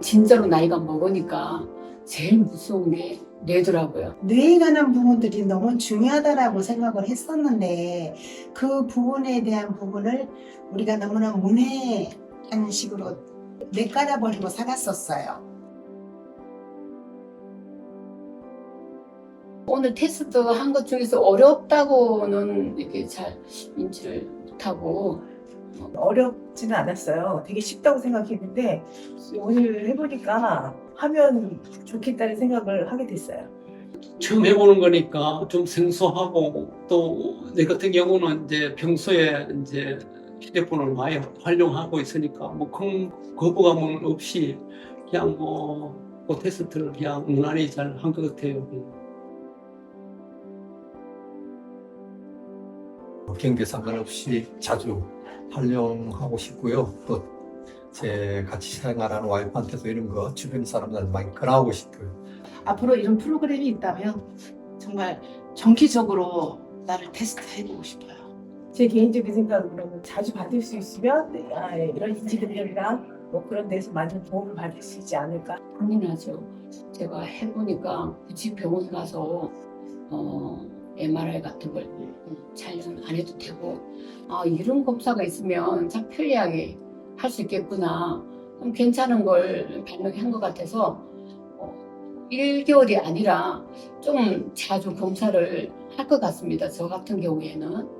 진짜로 나이가 먹으니까 제일 무서운 게 뇌더라고요. 뇌에 관한 부분들이 너무 중요하다라고 생각을 했었는데 그 부분에 대한 부분을 우리가 너무나 문외한 식으로 내깔아버리고 살았었어요. 오늘 테스트 한 것 중에서 어렵다고는 이렇게 잘 인지를 못하고 어렵지는 않았어요. 되게 쉽다고 생각했는데 오늘 해보니까 하면 좋겠다는 생각을 하게 됐어요. 처음 해보는 거니까 좀 생소하고 또 내 같은 경우는 이제 평소에 이제 휴대폰을 많이 활용하고 있으니까 뭐 큰 거부감은 없이 그냥 뭐그 테스트를 그냥 무난히 잘 한 것 같아요. 경계 상관없이 자주 활용하고 싶고요. 또 제 같이 생활하는 와이프한테도 이런 거 주변 사람들한테 많이 권하고 싶고요. 앞으로 이런 프로그램이 있다면 정말 정기적으로 나를 테스트 해보고 싶어요. 제 개인적인 생각으로는 자주 받을 수 있으면 네, 아, 이런 인지능력이랑 뭐 그런 데서 많은 도움을 받을 수 있지 않을까. 당연하죠. 제가 해보니까 굳이 병원 가서 어, MRI 같은 걸 촬영 안 해도 되고 아 이런 검사가 있으면 참 편리하게 할 수 있겠구나. 그럼 괜찮은 걸 발명한 것 같아서 어, 1개월이 아니라 좀 자주 검사를 할 것 같습니다. 저 같은 경우에는.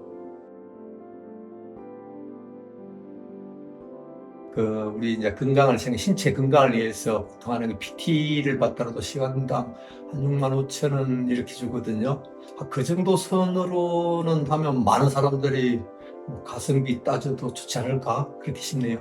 그 우리 이제 건강을 생각, 신체 건강을 위해서 보통 하는 그 PT를 받더라도 시간당 한 6만 5천 원 이렇게 주거든요. 아, 그 정도 선으로는 하면 많은 사람들이 뭐 가성비 따져도 좋지 않을까 그렇게 싶네요.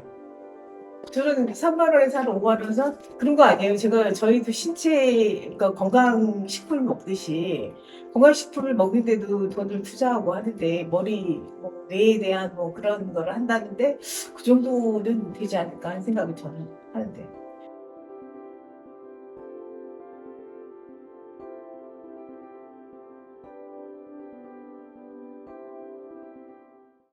저는 3만 원에서 한 5만 원에서 그런 거 아니에요. 제가 저희도 신체 그러니까 건강 식품을 먹듯이 건강 식품을 먹는데도 돈을 투자하고 하는데 머리 뭐 뇌에 대한 뭐 그런 거를 한다는데 그 정도는 되지 않을까 하는 생각을 저는 하는데